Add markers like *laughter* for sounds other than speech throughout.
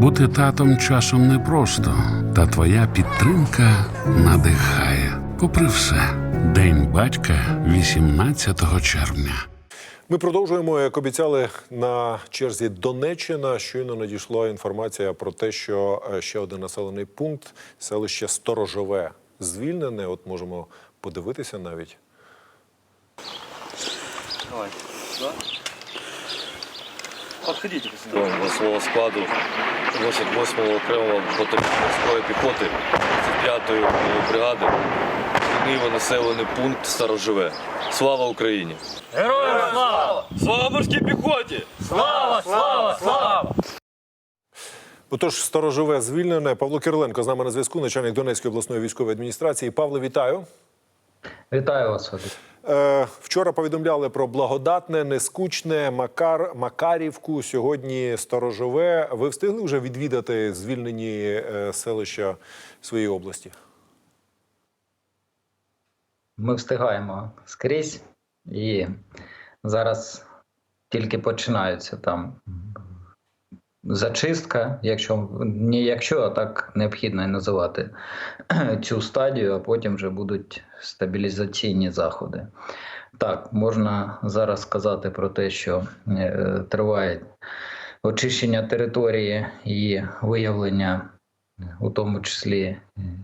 Бути татом часом непросто, та твоя підтримка надихає. Попри все, День батька 18 червня. Ми продовжуємо, як обіцяли, на черзі Донеччина. Щойно надійшла інформація про те, що е, ще один населений пункт, селище Сторожове, звільнене. От можемо подивитися навіть. Давай. Подходите нему. свого складу 88-го окремого мотоморської піхоти 35-ї бригади звільнив населений пункт Староживе. Слава Україні! Героям слава! Слава морській піхоті! Слава, слава, слава! Отож, Сторожове звільнене. Павло Кириленко з нами на зв'язку, начальник Донецької обласної військової адміністрації. Павло, вітаю. Вітаю вас, вчора повідомляли про благодатне, нескучне, Макар, Макарівку. Сьогодні Сторожове. Ви встигли вже відвідати звільнені е, селища своєї області? Ми встигаємо скрізь, і зараз тільки починаються там зачистка, якщо не якщо, а так необхідно називати *clears throat* цю стадію, а потім вже будуть стабілізаційні заходи. Так, можна зараз сказати про те, що е, триває очищення території і виявлення у тому числі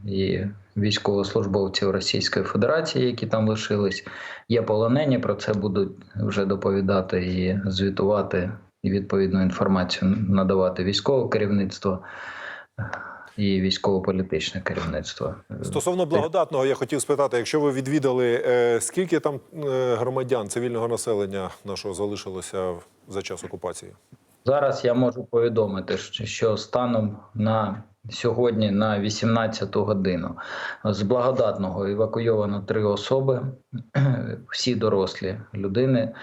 і військовослужбовців Російської Федерації, які там лишились. Є полонені. Про це будуть вже доповідати і звітувати, і відповідну інформацію надавати військове керівництво і військово-політичне керівництво. Стосовно благодатного, я хотів спитати, якщо ви відвідали, е, скільки там е, громадян цивільного населення нашого залишилося за час окупації? Зараз я можу повідомити, що станом на сьогодні на 18 годину з благодатного евакуйовано три особи, *clears throat* всі дорослі людини.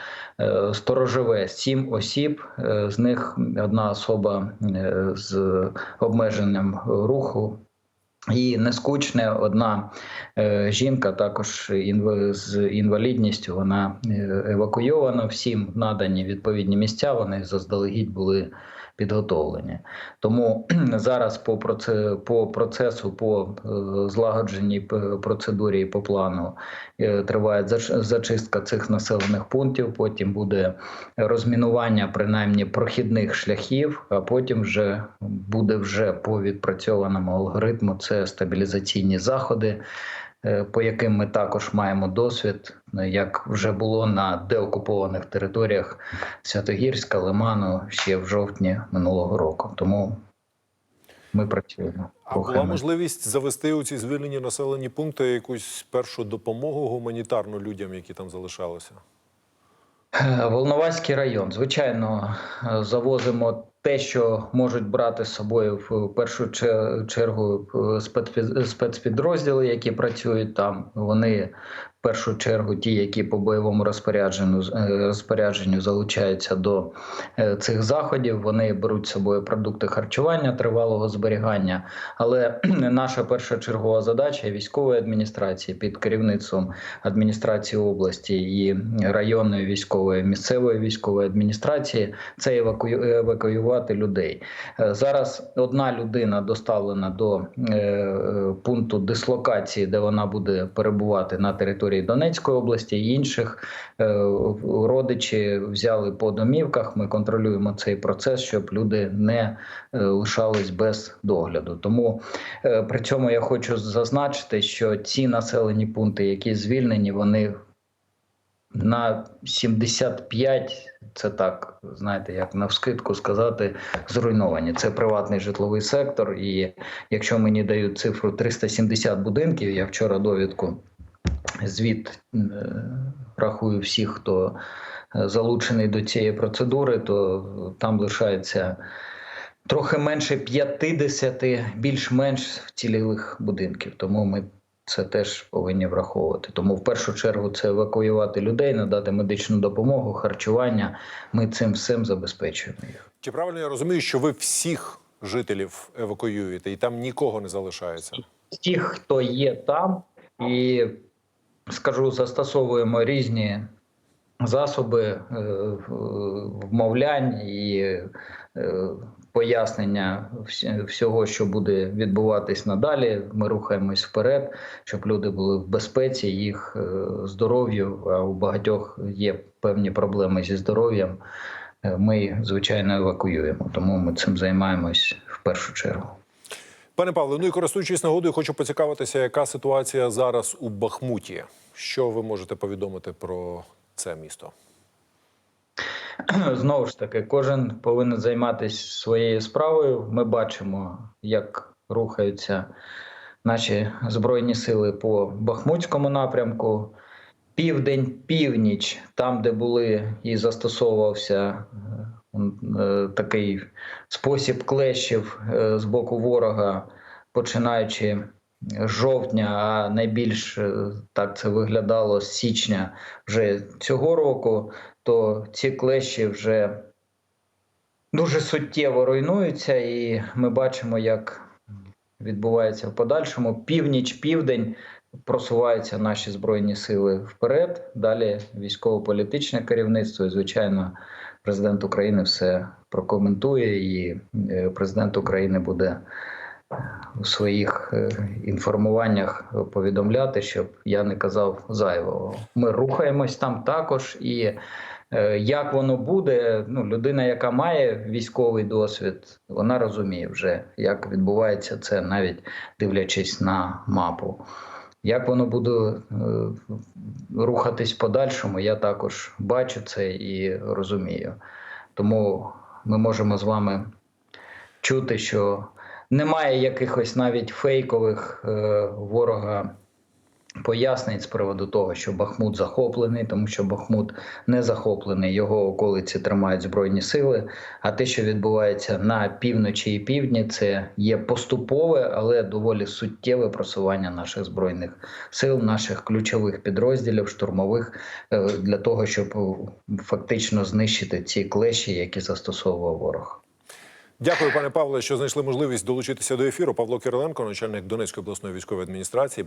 Е, Сторожове сім осіб, е, з них одна особа е, з обмеженням руху. І нескучне одна е, жінка, також інв- з інвалідністю, вона евакуйована. Всім надані відповідні місця. Вони заздалегідь були підготовлені. Тому *clears throat* зараз по по процесу, по е, злагодженій процедурі і по плану е, триває зач- зачистка цих населених пунктів. Потім буде розмінування принаймні прохідних шляхів, а потім вже буде вже по відпрацьованому алгоритму. Це стабілізаційні заходи. Е, По яким ми також маємо досвід, е, як вже було на деокупованих територіях Святогірська, Лиману ще в жовтні минулого року. Тому ми працюємо. А була можливість завести у ці звільнені населені пункти якусь першу допомогу гуманітарну людям, які там залишалися? Е, Волноваський район. Звичайно, завозимо те, що можуть брати з собою в першу че- чергу е, спецпідрозділи, які працюють там. Вони першу чергу ті, які по бойовому розпорядженню е, розпорядженню залучаються до е, цих заходів. Вони беруть з собою продукти харчування тривалого зберігання. Але *clears throat* наша першочергова задача військової адміністрації під керівництвом адміністрації області і районної військової місцевої військової адміністрації це евакуювати людей. Е, Зараз одна людина доставлена до пункту дислокації, де вона буде перебувати на території Донецької області. Інших е, родичі взяли по домівках. Ми контролюємо цей процес, щоб люди не е, лишались без догляду. Тому е, при цьому я хочу зазначити, що ці населені пункти, які звільнені, вони на 75, це так, знаєте, як навскидку сказати, зруйновані. Це приватний житловий сектор. І якщо мені дають цифру 370 будинків, я вчора довідку звіт е, рахую всіх, хто е, залучений до цієї процедури, то там лишається. Трохи менше 50 більш-менш вцілілих будинків. Тому ми це теж повинні враховувати. Тому в першу чергу це евакуювати людей, надати медичну допомогу, харчування. Ми цим всім забезпечуємо їх. Чи правильно я розумію, що ви всіх жителів евакуюєте і там нікого не залишається? Ті, хто є там, і скажу, застосовуємо різні засоби е, вмовлянь і е, пояснення всього, що буде відбуватись надалі. Ми рухаємось вперед, щоб люди були в безпеці, їх е, здоров'ю. А у багатьох є певні проблеми зі здоров'ям. Ми звичайно евакуюємо, тому ми цим займаємось в першу чергу. Пане Павло, ну і користуючись нагодою, хочу поцікавитися, яка ситуація зараз у Бахмуті. Що ви можете повідомити про це місто? *clears throat* Знову ж таки, кожен повинен займатися своєю справою. Ми бачимо, як рухаються наші збройні сили по Бахмутському напрямку. Південь, північ, там, де були і застосовувався е, такий спосіб клещів е, з боку ворога, починаючи з жовтня, а найбільш е, так це виглядало з січня вже цього року то ці клещі вже дуже суттєво руйнуються, і ми бачимо, як відбувається в подальшому. Північ, південь просуваються наші збройні сили вперед. Далі військово-політичне керівництво, і звичайно, президент України все прокоментує, і е, президент України буде у своїх е, інформуваннях повідомляти, щоб я не казав зайвого. Ми рухаємось там також, і е, як воно буде, ну людина, яка має військовий досвід, вона розуміє вже, як відбувається це, навіть дивлячись на мапу. Як воно буде е, рухатись в подальшому, я також бачу це і розумію. Тому ми можемо з вами чути, що немає якихось навіть фейкових е, ворога пояснень з приводу того, що Бахмут захоплений, тому що Бахмут не захоплений, його околиці тримають збройні сили. А те, що відбувається на півночі і півдні, це є поступове, але доволі суттєве просування наших збройних сил, наших ключових підрозділів, штурмових е, для того, щоб е, фактично знищити ці клещі, які застосовував ворог. Дякую, пане Павле, що знайшли можливість долучитися до ефіру. Павло Кириленко, начальник Донецької обласної військової адміністрації.